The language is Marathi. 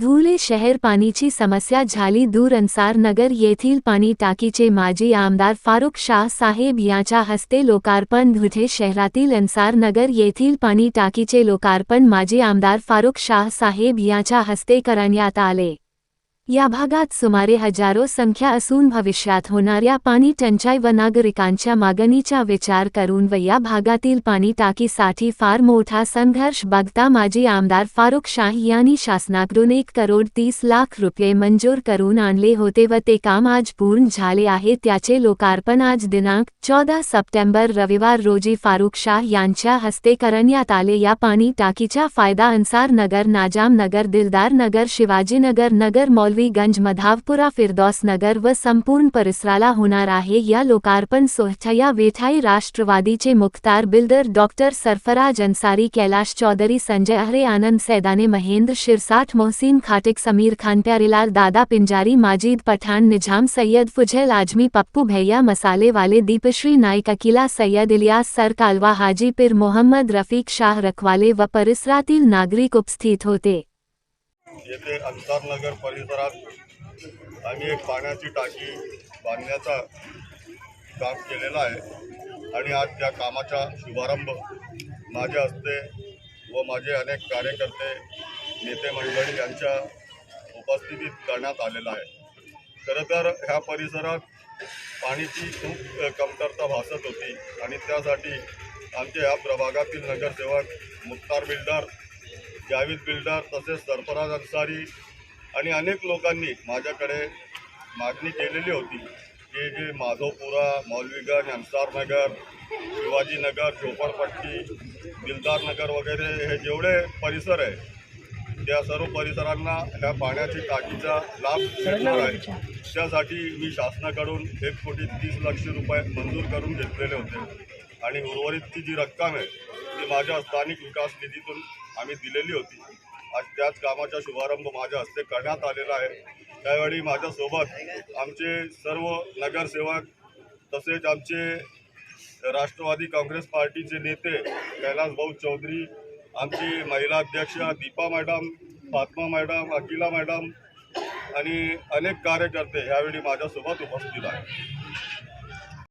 धुळे शहर पाणीची समस्या झाली दूर अन्सार नगर येथील पाणी टाकीचे माजी आमदार फारुख शाह साहेब यांच्या हस्ते लोकार्पण धुळे शहरातील अन्सार नगर येथील पाणी टाकीचे लोकार्पण माजी आमदार फारुख शाह साहेब यांच्या हस्ते करण्यात आले. या भागात सुमारे हजारो संख्या असून भविष्यात होणाऱ्या पाणी टंचाई व नागरिकांच्या मागणीचा विचार करून व या भागातील पाणी टाकीसाठी फार मोठा संघर्ष बघता माजी आमदार फारुख शाह यांनी शासनाकडून एक करोड तीस लाख रुपये मंजूर करून आणले होते व ते काम आज पूर्ण झाले आहे. त्याचे लोकार्पण आज दिनांक चौदा सप्टेंबर रविवार रोजी फारुख शाह यांच्या हस्ते करण्यात आले. या पाणी टाकीचा फायदा अन्सार नगर नाजाम नगर दिलदार नगर शिवाजीनगर नगर मौलवीगंज मधावपुरा, फिरदौस नगर व संपूर्ण परिसराला होणार आहे या लोकार्पण सोहळ्या वेठाई राष्ट्रवादीचे मुख्तार बिल्डर डॉक्टर सरफराज अन्सारी, कैलाश चौधरी, संजय अहरे, आनंद सैदाने, महेंद्र शिरसाठ, मोहसिन खाटिक, समीर खान, प्यारेलाल, दादा पिंजारी, माजिद पठान, निज़ाम सैयद फुजैल आजमी, पप्पू भैया, मसाले वाले, दीपश्री नाइक अकीला सैयद, इलियास सर, कालवा हाजी, पीर मोहम्मद रफीक शाह रखवाले व परिसरातील नागरिक उपस्थित होते। येथे अंतारनगर परिसरात आम्ही एक पाण्याची टाकी बांधण्याचा काम केलेलं आहे. आणि आज त्या कामाचा शुभारंभ माझ्या हस्ते व माझे अनेक कार्यकर्ते नेते मंडळी यांच्या उपस्थितीत करण्यात आलेला आहे. खरं तर ह्या परिसरात पाण्याची खूप कमतरता भासत होती. आणि त्यासाठी आमच्या ह्या प्रभागातील नगरसेवक मुख्तार बिल्डर जावेद बिल्डर तसेच सरफराज अन्सारी आणि अनेक लोकांनी माझ्याकडे मागणी केलेली होती की जे माधवपुरा मौलवीगंज अन्सारनगर शिवाजीनगर झोपडपट्टी दिलदारनगर वगैरे हे जेवढे परिसर आहे त्या सर्व परिसरांना ह्या पाण्याची टाकीचा लाभ मिळणार आहे. त्यासाठी मी शासनाकडून एक कोटी तीस लक्ष रुपये मंजूर करून घेतलेले होते. आणि उर्वरितची जी रक्कम आहे माझ्या स्थानिक विकास निधीतून आम्ही दिलेली होती. आज त्याच कामाचा शुभारंभ माझ्या हस्ते करण्यात आलेला आहे. त्यावेळी माझ्यासोबत आमचे सर्व नगरसेवक तसेच आमचे राष्ट्रवादी काँग्रेस पार्टीचे नेते कैलास भाऊ चौधरी आमची महिला अध्यक्ष Deepa madam Fatima madam Akila madam आणि अनेक कार्यकर्ते ह्यावेळी माझ्यासोबत उपस्थित आहेत.